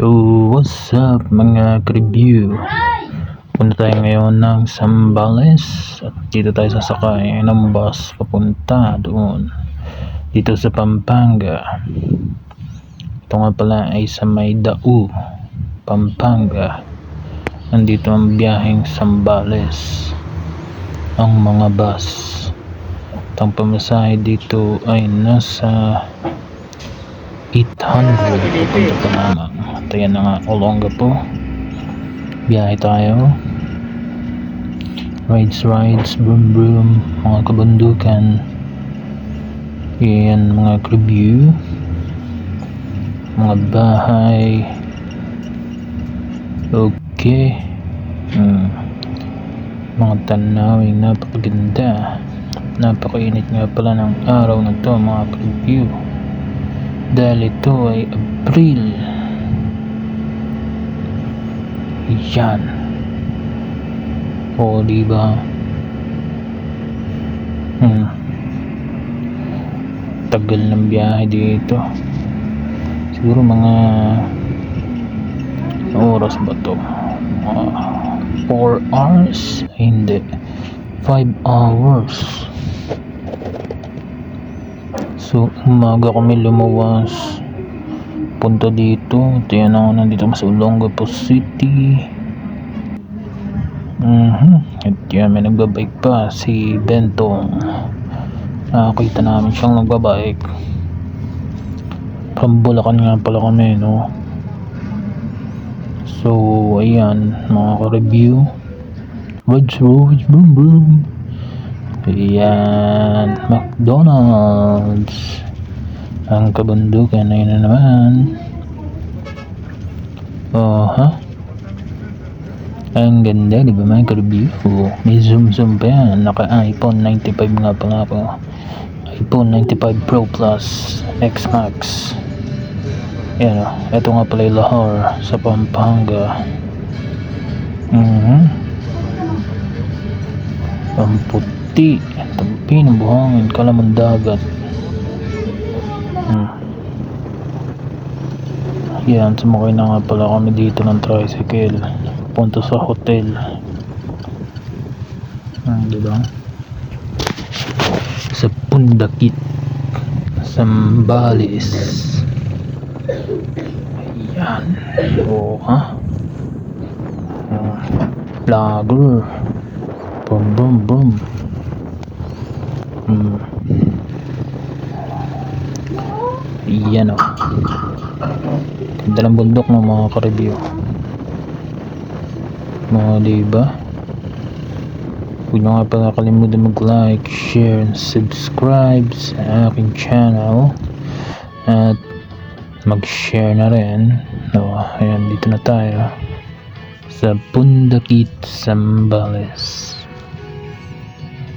So, what's up mga review Punta tayo ngayon ng Sambales at dito tayo sasakay ng bus papunta doon dito sa Pampanga. Ito nga pala ay sa may Dau, Pampanga. Nandito ang biyaheng Sambales. Ang mga bus. At ang pamasahe dito ay nasa 800 papunta pa naman. At na nga, Olonga po. Biyahe tayo. Rides, rides, broom, broom, mga kabundukan. Yan, mga review. Mga bahay. Okay. Hmm. Mga tanawing napakaganda. Napakainit nga pala ng araw na to mga review dahil ito ay April yan o diba hmm. tagal ng biyahe dito siguro mga oras ba to mga 4 hours hindi 5 hours So, umaga kami lumawas. Punta dito. Ito yan ako nandito sa Olongapo City. Mhm. At yan, may nagbabike pa. Si Bentong. Nakakita namin siyang nagbabike. From Bulacan nga pala kami, no? So, ayan. Mga ka-review. Roads, roads, boom, boom. Ayan, McDonald's. Ang kabundukan na yun na naman. Oh, ha? Ang ganda, di ba mga ka-review? Oh, may zoom-zoom pa yan. Naka-iPhone 95 nga pala ako. iPhone 95 Pro Plus X Max. Yan o. Ito nga pala yung Lahore sa Pampanga. Mhm. Ang puti. Tampi ng buhangin. Kalamang dagat. Hmm. Yan, sumakay na nga pala kami dito ng tricycle. Punta sa hotel. Hmm, diba? Sa Pundakit. Sambales. Yan. Oo, ha? Hmm. Vlogger. Boom, boom, boom. Hmm. Yan o. Ganda ng bundok ng mga ka-review. Mga diba? Huwag nyo nga pala kalimutan mag-like, share, and subscribe sa aking channel. At mag-share na rin. No, ayan, dito na tayo. Sa Pundakit, Sambales.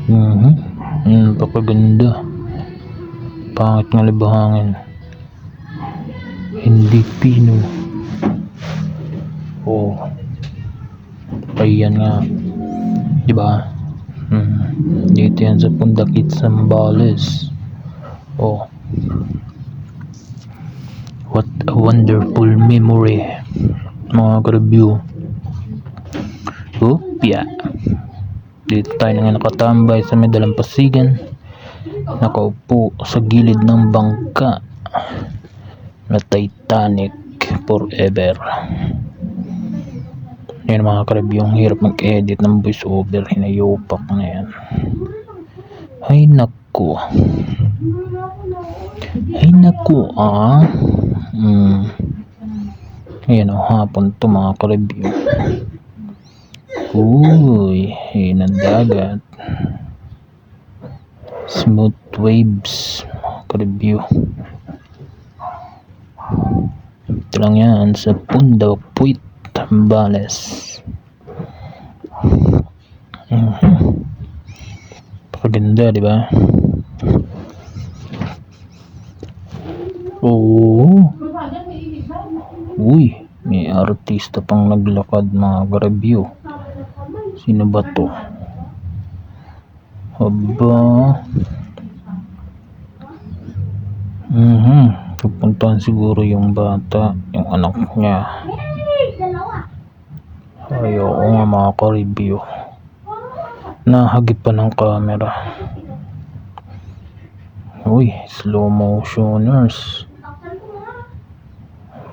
Mhm. Mm, napakaganda. Pangit ng libahangin. Hindi pino. Oh. Ayan nga. Di ba? Hmm. Dito yan sa Pundakit, Sambales. Oh. What a wonderful memory. Mga ka-review. Upya. Dito tayo nga nakatambay sa may dalampasigan. Nakaupo sa gilid ng bangka na Titanic forever. Yan mga ka-review, ang hirap mag-edit ng voice over. Hinayopak na yan. Ay naku. Ay naku ah. Hmm. Ayan o, hapon to mga ka-review. Uy, yun ang dagat. Smooth waves, mga ka-review. Ito lang yan sa Punda Puit, Tambales. Mhm. Pakaganda, di ba? Oo. Uy, may artista pang naglakad mga ka-review. Sino ba to? Aba. Mhm. Pupuntahan siguro yung bata, yung anak niya. Ayoko nga mga ka-review. Nahagip pa ng camera. Uy, slow motioners.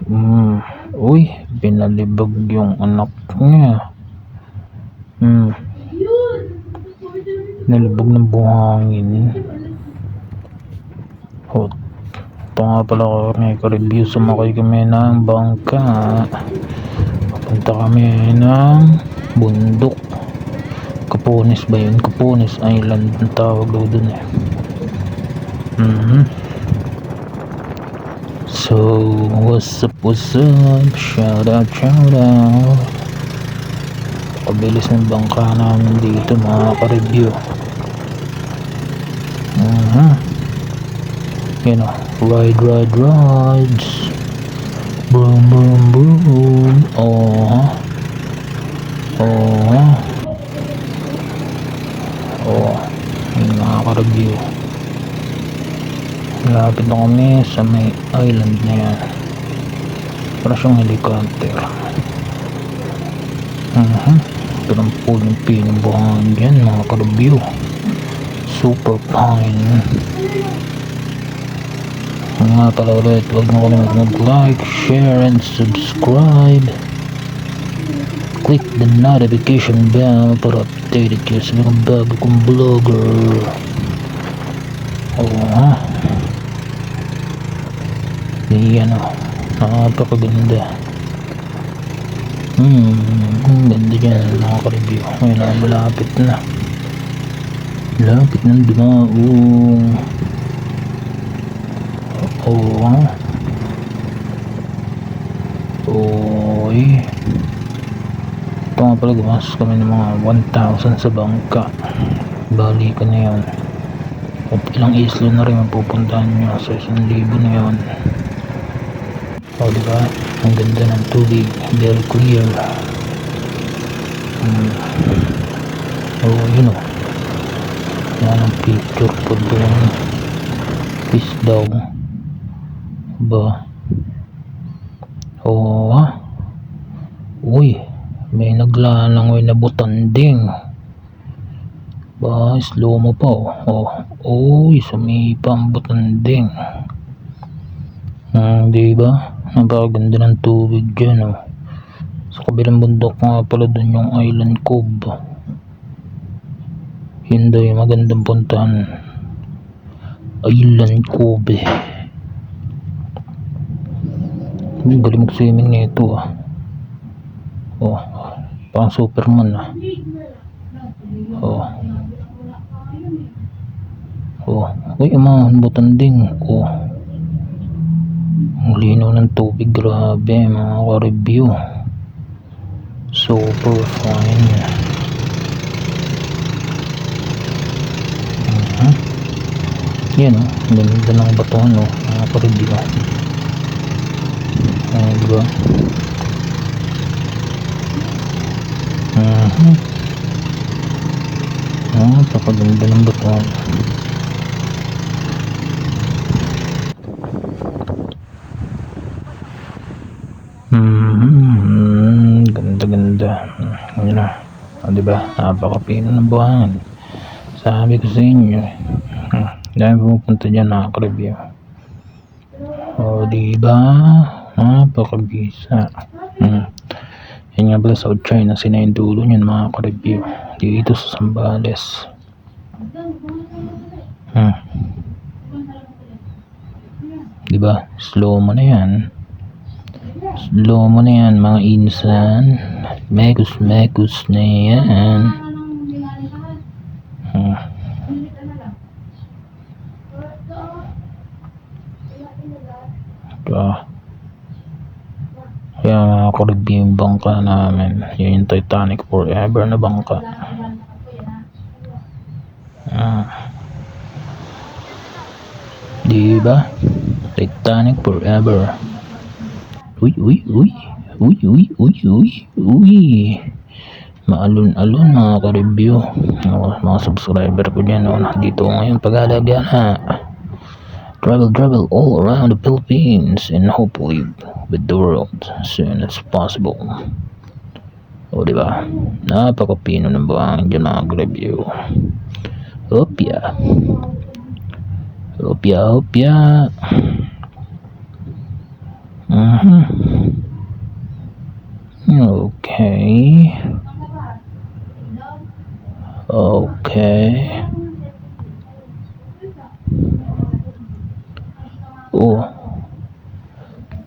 Hmm. Uy, binalibag yung anak niya. Hmm. Nalibag ng buhangin. Hot. Ito nga pala kami ka-review. Sumakay kami ng bangka. Papunta kami ng bundok. Kapunis ba yun? Kapunis Island ang tawag daw dun eh. Mhm. So, what's up, what's up? Shout out, shout out. Pabilis ng bangka namin dito mga ka-review. Mhm. Yan o, ride, ride, rides. Boom, boom. Oh. Oh. Oh. Yung ka-review. Malapit na kami sa may island na yan. Para siyang helicopter. Mhm. Ito ng pulong pinubuhan dyan mga ka-review. Super fine. Nga pala ulit, huwag mo kami mag-like, share, and subscribe. Click the notification bell para updated kayo sa mga bago kong vlogger. Oo ha. Yan o. Napakaganda. Hmm, ang ganda dyan mga ka-review. Ngayon malapit na. Malapit ng dumaong. Oo ha. Oy. Ito nga pala gumastos kami ng mga 1,000 sa bangka. Bali ka na yun. Ilang isla na rin ang pupuntahan nyo sa 1,000 na yun. O diba? Ang ganda ng tubig. Very clear. Hmm. Oo, yun o. Yan ang picture ko doon. Fish daw. Ba? Oo ha? Uy, may naglalangoy na butanding. Ba, slow mo pa oh. Oh, uy, sumipa ang butanding. Hmm, di ba? Napakaganda ng tubig dyan oh. Sa kabilang bundok nga pala dun yung Island Cove. Yung magandang puntahan. Island Cove. Ang galing mag-swimming nito ah. Oh, pang Superman ah. Oh. Oh, uy, umahon butanding. Oh. Ang linaw ng tubig, grabe mga ka-review. Super fine. Mhm. Yan oh, ang ganda ng batuhan oh, mga ka-review. Ah, diba? Mhm. Ah, napakaganda ng batuhan. Hmm, ganda ganda. Yun na. O, diba? Napakapino ng buhangin. Sabi ko sa inyo. Hmm, dahil pupunta dyan nakaka-review. O, diba? Napakabisa. Hmm. Yan nga pala South China. Sina yung dulo niyan mga ka-review. Dito sa Sambales. Hmm. Diba? Slow mo na yan. Slow mo na yan mga insan. Mekus mekus na yan. Hmm. Ito. Kaya ka-review yung bangka namin. Yun yung Titanic Forever na bangka. Ah. Diba? Titanic Forever. Uy, uy, uy. Uy, uy, uy, uy, uy. Maalon-alon mga ka-review. Mga, mga subscriber ko dyan. Oh, ko ngayon pag-alagana. travel, travel all around the Philippines and hopefully with the world soon as possible. O, di ba? Napakapino ng buhangin dyan mga review. Hopya. Hopya, hopya. Mhm. Okay. Okay. Oh.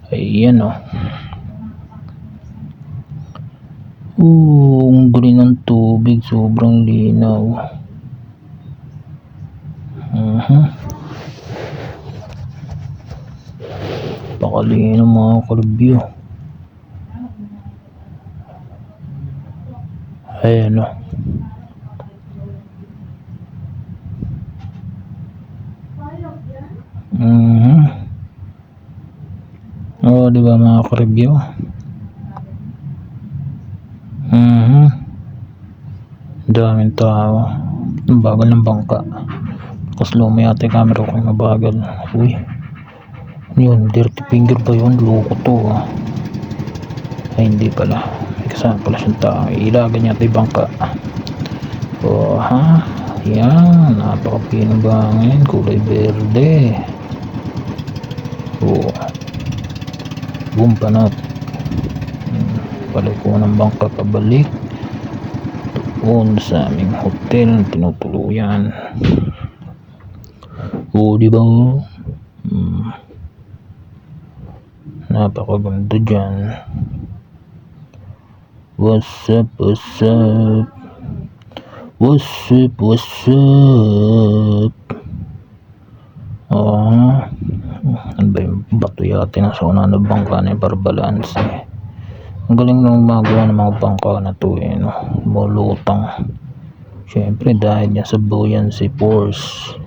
Ayan oh. Oh, ang galing ng tubig. Sobrang linaw. Mhm. Pakalino mga kalibyo. Ayan o. Mhm. Oo, di ba mga ka-review? Mhm. Daming tao. Bagal ng bangka. Slow mo yata yung camera ko yung mabagal. Uy. Yun? Dirty finger ba yun? Loko to ah. Ay hindi pala. Kasama pala siyang tao. Ilagan yata yung bangka. Oh ha? Yan. Napakapinong bangin. Kulay berde. Oh. Boom panat. Hmm, Balik ko ng bangka pabalik. Doon sa aming hotel. Tinutuluyan. Oo, di ba? Hmm. Napakaganda dyan. What's up, what's up? What's up, what's up? Ah, ano ba yung bato yata na sa una na bangka na para balance eh. Ang galing nang magawa ng mga bangka na to eh, no? Mulutang. Siyempre dahil yan sa buoyancy force.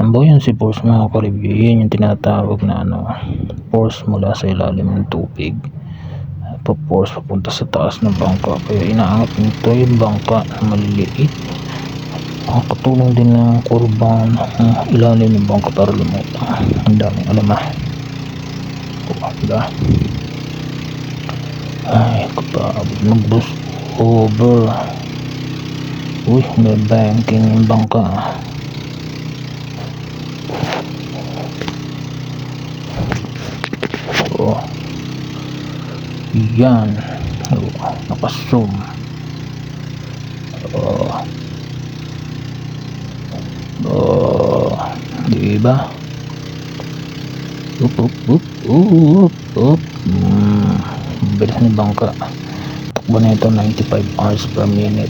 Ang buoyancy force mga ka-review, yun yung tinatawag na ano, force mula sa ilalim ng tubig. Pa-force papunta sa taas ng bangka. Kaya inaangat nito yung bangka na maliliit. Nakakatulong din ng kurba ng ilalim ng bangka para lumutang. Ang daming alam ah. O, diba? Ay, kapabot mag-boost over. Uy, may banking yung bangka ah. Oh. Yan. Oh, nakasum. Oh. Oh. Diba? Up, up, up, up, up. Hmm. Bilis ng bangka. Takbo na ito 95 hours per minute.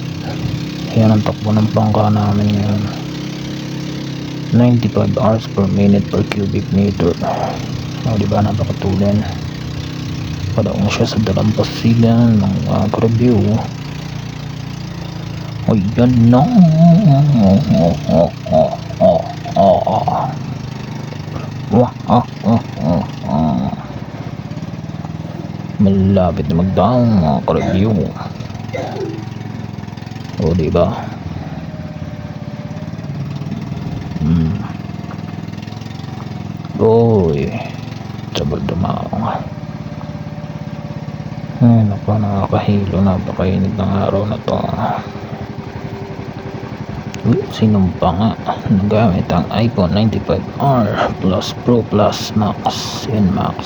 Yan ang takbo ng bangka namin ngayon. 95 hours per minute per cubic meter. O, di ba napakatulin? Padaong siya sa dalampasilan ng uh, review. O, yan na. Ah, ah, ah, ah. Malapit na magdaong mga ka-review. O, di ba? Hmm. Uy. Sabal dumaong. Ay, naku, nakakahilo. Napakainit ng araw na to. Uy, sinumpa nga. Nagamit ang iPhone 95R Plus Pro Plus Max. Yan, Max.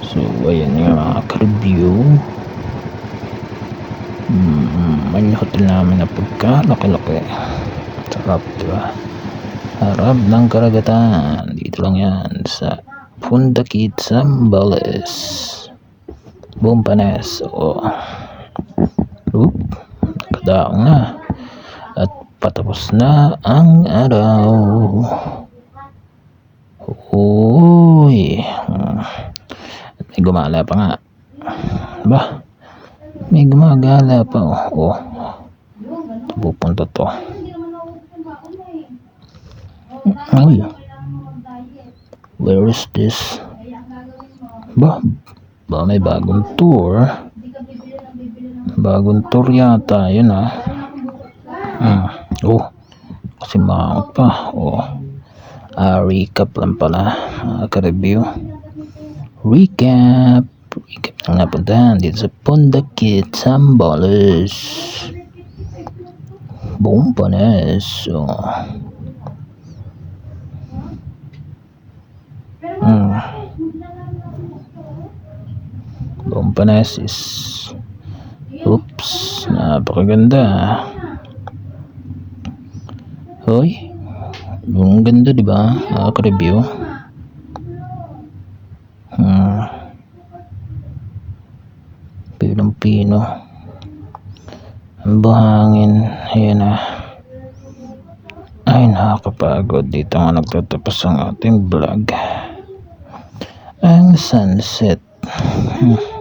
So, ayan yung mga ka-review. Mm, ang hotel namin na pagkalaki-laki. Sarap, di ba? Harap ng karagatan. Dito lang yan sa Pundakit, Zambales. Bumpanes. O. Oop. Nakadaong na. At patapos na ang araw. Uy. Hmm. At may gumala pa nga. Ba? May gumagala pa. Oh. oh. Pupunta to. Uy. Where is this? Ba? Ba may bagong tour? Bagong tour yata. Yun ah. Hmm. Si Mang pa. O. Ah, recap lang pala. Mga ka-review. Recap. Recap lang napuntahan dito sa Pondakit, Sambales. Buong panes. O. Hmm. Buong panes is Oops, napakaganda. Hoy, ang ganda di ba? Nakaka-review. Hmm. Pinong pino. Ang buhangin. Ayan na. Ay, nakakapagod. Dito nga nagtatapos ang ating vlog. Ang sunset. Hmm.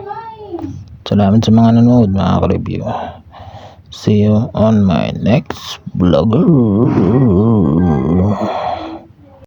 Salamat sa mga nanonood mga ka-review. See you on my next vlogger.